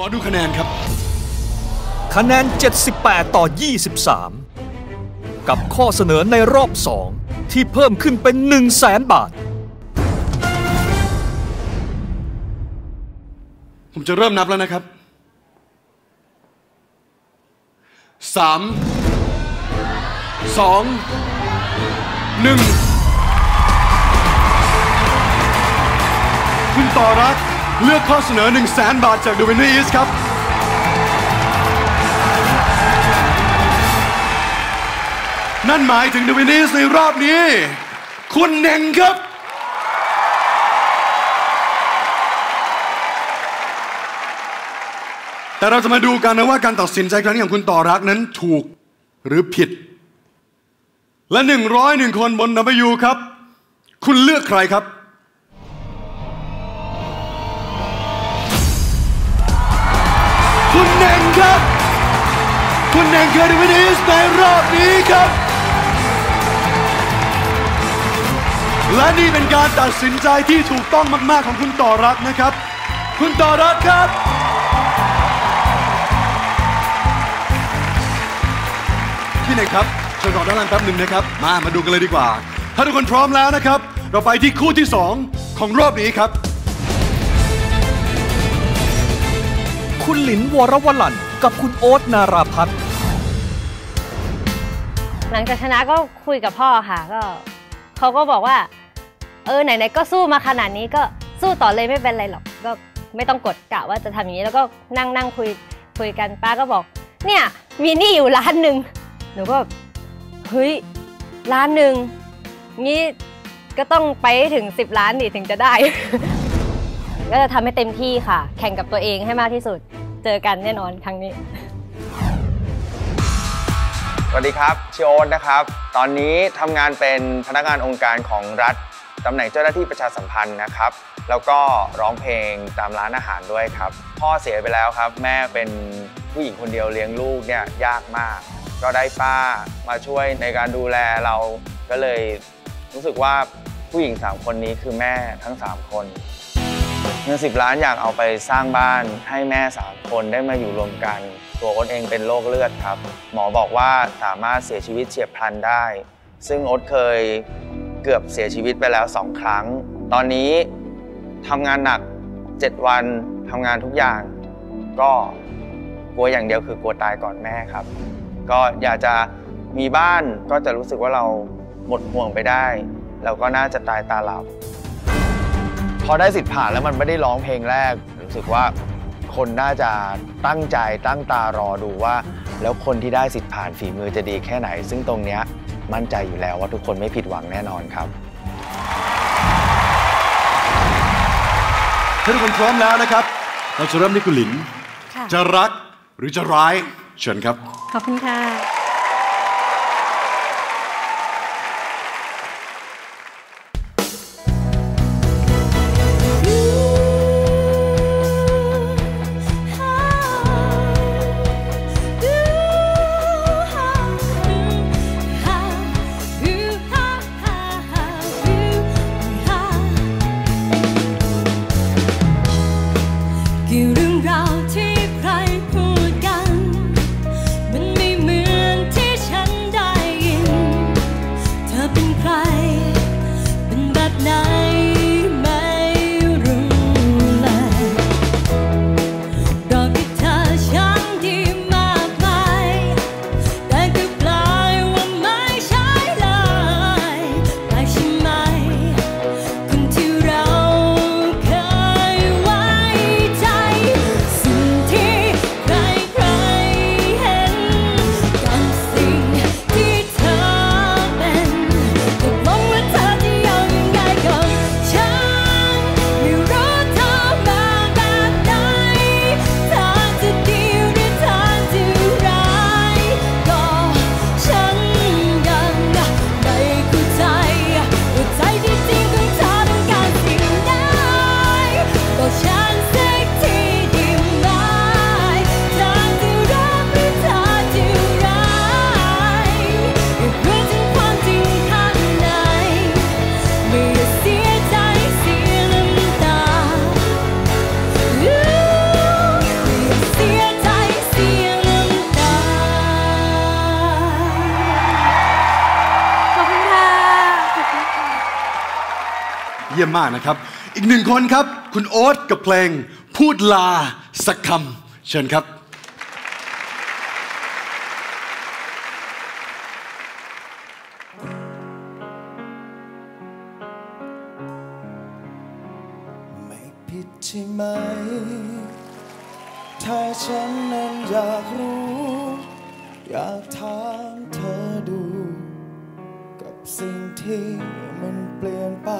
ขอดูคะแนนครับ คะแนน 78 ต่อ 23 กับข้อเสนอในรอบ 2 ที่เพิ่มขึ้นเป็น 1 0 0 0 0แสนบาท ผมจะเริ่มนับแล้วนะครับสามสองหนึ่งคุณต่อรัก เลือกข้อเสนอ 1 0 0 0 0แสนบาทจาก The Winner Is ครับ นั่นหมายถึง The Winner Is ในรอบนี้ คุณเน่งครับ แต่เราจะมาดูกันนะว่าการตัดสินใจครั้งนี้ของคุณต่อรักนั้นถูกหรือผิด และหนึ่งร้อยหนึ่งคนบน W ครับ คุณเลือกใครครับ คุณเน่งครับ คุณเน่งเคยดูวิดีโอในรอบนี้ครับ และนี่เป็นการตัดสินใจที่ถูกต้องมาก ๆ ของคุณต่อรักนะครับ คุณต่อรักครับพี่เน่งครับเชิญรอด้านล่างแป๊บหนึ่งนะครับ มา มาดูกันเลยดีกว่า ถ้าทุกคนพร้อมแล้วนะครับ เราไปที่คู่ที่ 2 ของรอบนี้ครับคุณหลินวรวลัน กับคุณโอ๊ตนาราพัฒน์หลังจากชนะก็คุยกับพ่อค่ะก็เขาก็บอกว่า เออไหนๆก็สู้มาขนาดนี้ก็สู้ต่อเลยไม่เป็นไรหรอกก็ไม่ต้องกดกะว่าจะทำอย่างนี้ แล้วก็นั่งนั่งคุยคุยกันป้าก็บอก เนี่ยมีหนี้อยู่ล้านหนึ่งหนูก็แบบเฮ้ยล้านหนึ่งงี้ก็ต้องไปให้ถึง 10 ล้านดิถึงจะได้ ก็จะทำให้เต็มที่ค่ะ แข่งกับตัวเองให้มากที่สุด เจอกันแน่นอนครั้งนี้ สวัสดีครับชื่อโอ๊ตนะครับ ตอนนี้ทำงานเป็นพนักงานองค์การของรัฐตำแหน่งเจ้าหน้าที่ประชาสัมพันธ์นะครับ แล้วก็ร้องเพลงตามร้านอาหารด้วยครับ พ่อเสียไปแล้วครับ แม่เป็นผู้หญิงคนเดียวเลี้ยงลูกเนี่ยยากมาก ก็ได้ป้ามาช่วยในการดูแลเราก็เลยรู้สึกว่าผู้หญิง 3 คนนี้คือแม่ทั้ง 3 คน เงินสิบล้านอยากเอาไปสร้างบ้านให้แม่สามคนได้มาอยู่รวมกัน ตัวโอ๊ตเองเป็นโรคเลือดครับ หมอบอกว่าสามารถเสียชีวิตเฉียบพลันได้ ซึ่งโอ๊ตเคยเกือบเสียชีวิตไปแล้วสองครั้ง ตอนนี้ทำงานหนัก7วันทำงานทุกอย่าง ก็กลัวอย่างเดียวคือกลัวตายก่อนแม่ครับ ก็อยากจะมีบ้านก็จะรู้สึกว่าเราหมดห่วงไปได้ เราก็น่าจะตายตาหลับ พอได้สิทธิ์ผ่านแล้วมันไม่ได้ร้องเพลงแรก รู้สึกว่าคนน่าจะตั้งใจตั้งตารอดูว่า แล้วคนที่ได้สิทธิ์ผ่านฝีมือจะดีแค่ไหน ซึ่งตรงเนี้ยมั่นใจอยู่แล้วว่าทุกคนไม่ผิดหวังแน่นอนครับถ้าทุกคนพร้อมแล้วนะครับ เราจะเริ่มที่คุณหลินค่ะจะรักหรือจะร้าย เชิญครับ ขอบคุณค่ะ มากนะครับ อีกหนึ่งคนครับ คุณโอ๊ตกับเพลง พูดลาสักคำเชิญครับไม่ผิดใช่ไหม ถ้าฉันนั้นอยากรู้ อยากถามเธอดู กับสิ่งที่มันเปลี่ยนไป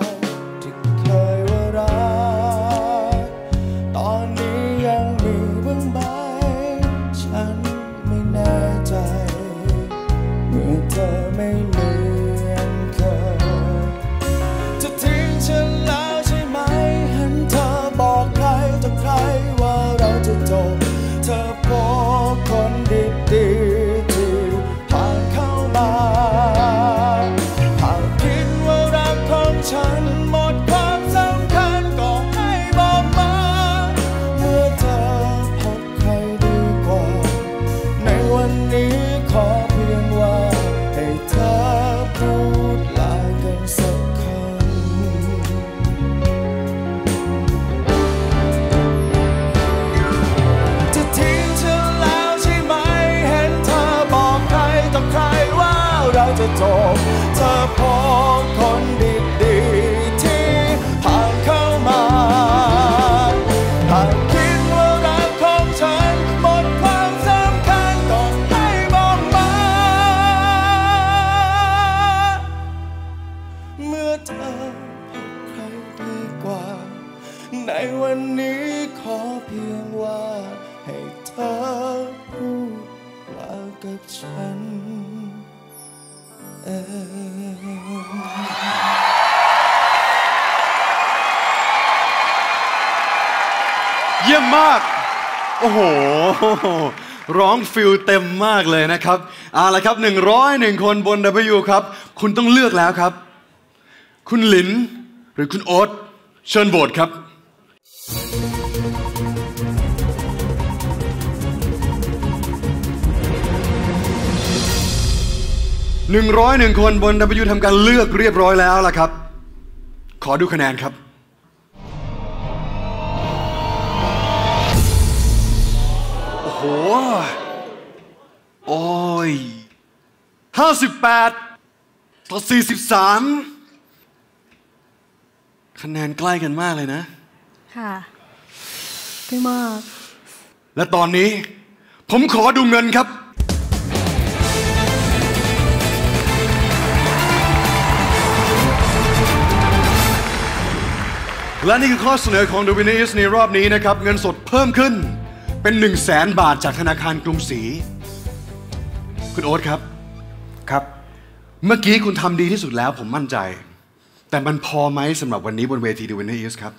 ยี่ยมมาก โอ้โห ร้องฟิลเต็มมากเลยนะครับเอาละครับ 101 คนบน W ครับ คุณต้องเลือกแล้วครับ คุณหลิน หรือคุณโอ๊ตเชิญโหวตครับ101คนบน W ทำการเลือกเรียบร้อยแล้วล่ะครับ ขอดูคะแนนครับ โอ้โหโอ้ยห้าสิบแปดต่อสี่สิบสามคะแนนใกล้กันมากเลยนะ ค่ะไม่มาก และตอนนี้ ผมขอดูเงินครับและนี่คือข้อเสนอของ The Winner is ในรอบนี้นะครับ เงินสดเพิ่มขึ้น เป็น 1 0 0 0 0แสนบาทจากธนาคารกรุงศรี คุณโอ๊ตครับ ครับ เมื่อกี้คุณทำดีที่สุดแล้วผมมั่นใจ แต่มันพอไหมสำหรับวันนี้บนเวที The Winner is ครับ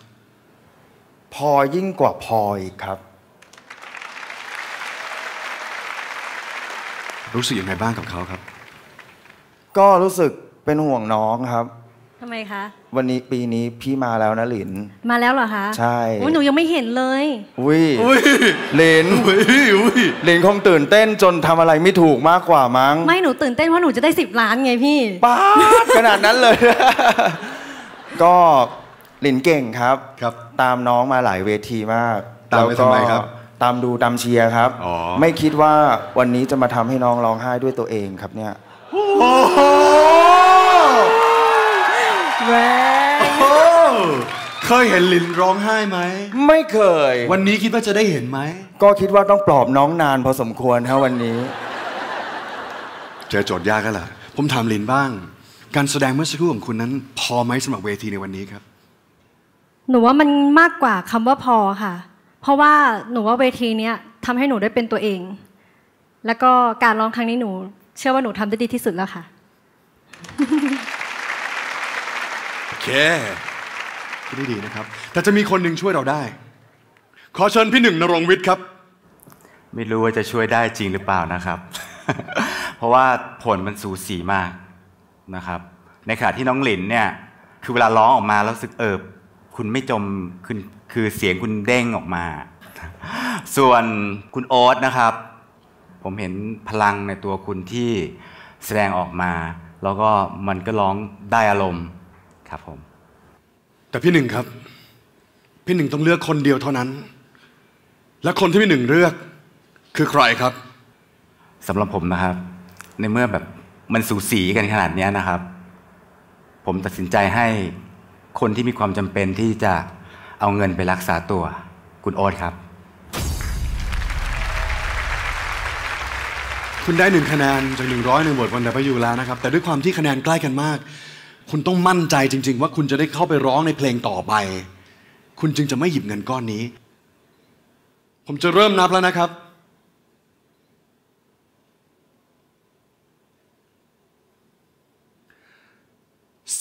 พอยิ่งกว่าพออีกครับ รู้สึกยังไงบ้างกับเขาครับ ก็รู้สึกเป็นห่วงน้องครับ ทำไมคะ วันนี้ปีนี้พี่มาแล้วนะหลิน มาแล้วเหรอคะ ใช่โอ้ยหนูยังไม่เห็นเลยอุ้ยอุ้ยหลินอุ้ยอุ้ยหลินคงตื่นเต้นจนทำอะไรไม่ถูกมากกว่ามั้ง ไม่หนูตื่นเต้นเพราะหนูจะได้สิบล้านไงพี่ป้าดขนาดนั้นเลย ก็หลินเก่งครับ ครับ ตามน้องมาหลายเวทีมาก ตามไปแล้วก็ทำไมครับ ตามดูตามเชียร์ครับอ๋อไม่คิดว่าวันนี้จะมาทำให้น้องร้องไห้ด้วยตัวเองครับเนี่ย โอ้โห แรงโอ้โหเคยเห็นลินร้องไห้ไหม ไม่เคย วันนี้คิดว่าจะได้เห็นไหม ก็คิดว่าต้องปลอบน้องนานพอสมควรครับวันนี้ เจอโจทย์ยากแล้วล่ะ ผมถามลินบ้าง การแสดงเมื่อสักครู่ของคุณนั้น พอไหมสำหรับเวทีในวันนี้ครับ หนูว่ามันมากกว่าคำว่าพอค่ะ เพราะว่าหนูว่าเวทีเนี้ยทำให้หนูได้เป็นตัวเอง แล้วก็การร้องครั้งนี้หนู เชื่อว่าหนูทำได้ดีที่สุดแล้วค่ะ โอ เคคิดได้ดีนะครับ แต่จะมีคนหนึ่งช่วยเราได้ ขอเชิญพี่หนึ่งนรงค์วิทย์ครับ ไม่รู้ว่าจะช่วยได้จริงหรือเปล่านะครับ เพราะว่าผลมันสูสีมากนะครับ ในขณะที่น้องหลินเนี่ย คือเวลาร้องออกมาแล้วรู้สึกเออคุณไม่จมคุณคือเสียงคุณเด้งออกมา ส่วนคุณโอ๊ตนะครับ ผมเห็นพลังในตัวคุณที่แสดงออกมา แล้วก็มันก็ร้องได้อารมณ์ ครับผมแต่แต่พี่หนึ่งครับ พี่หนึ่งต้องเลือกคนเดียวเท่านั้น และคนที่พี่หนึ่งเลือกคือใครครับสำหรับผมนะครับ ในเมื่อแบบมันสูสีกันขนาดเนี้ยนะครับ ผมตัดสินใจให้คนที่มีความจำเป็นที่จะเอาเงินไปรักษาตัว คุณโอ๊ตครับ คุณได้หนึ่งคะแนนจากหนึ่งร้อยหนึ่งบทวันดับยูแล้วนะครับ แต่ด้วยความที่คะแนนใกล้กันมาก คุณต้องมั่นใจจริง ๆ ว่าคุณจะได้เข้าไปร้องในเพลงต่อไป คุณจึงจะไม่หยิบเงินก้อนนี้ ผมจะเริ่มนับแล้วนะครับ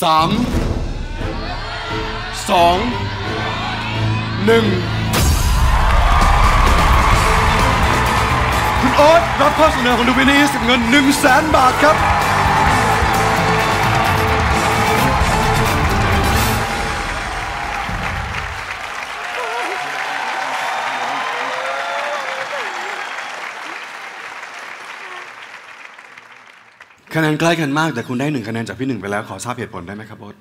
สาม สอง หนึ่ง คุณโอ๊ตรับข้อเสนอของดูบินีสเงิน1 0 0 0 0แสนบาทครับ คะแนนใกล้กันมากแต่คุณได้หนึ่งคะแนนจากพี่หนึ่งไปแล้วขอทราบเหตุผลได้ไหมครับโอ๊ต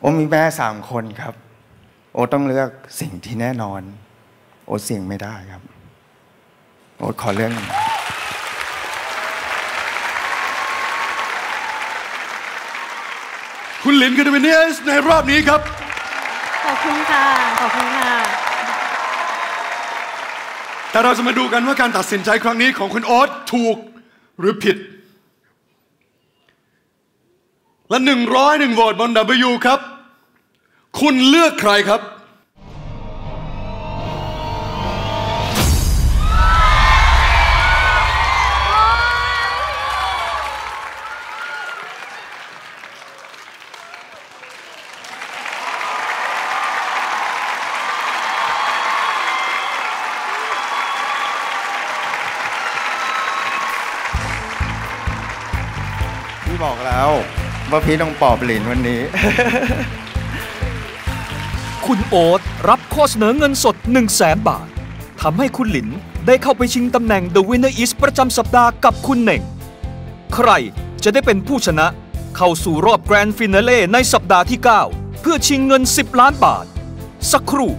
โอ้มีแม่สามคนครับ โอ้ต้องเลือกสิ่งที่แน่นอน โอ้เสี่ยงไม่ได้ครับ โอ้ขอเรื่องคุณหลินกับดูบินีสในรอบนี้ครับ ขอบคุณค่ะ ขอบคุณค่ะ แต่เราจะมาดูกันว่าการตัดสินใจครั้งนี้ของคุณโอ๊ตถูกหรือผิด และหนึ่งร้อยหนึ่งโหวตบน W ครับ คุณเลือกใครครับ พี่บอกแล้ว ว่าพี่ต้องปอบหลินวันนี้ คุณโอ๊ตรับข้อเสนอเงินสด 1 0 0 0 0แสนบาททำให้คุณหลินได้เข้าไปชิงตำแหน่ง The Winner is ประจำสัปดาห์กับคุณเหน่ง ใครจะได้เป็นผู้ชนะ เข้าสู่รอบแกรนด์ฟินาเล่ในสัปดาห์ที่ 9 เพื่อชิงเงิน 10 ล้านบาท สักครู่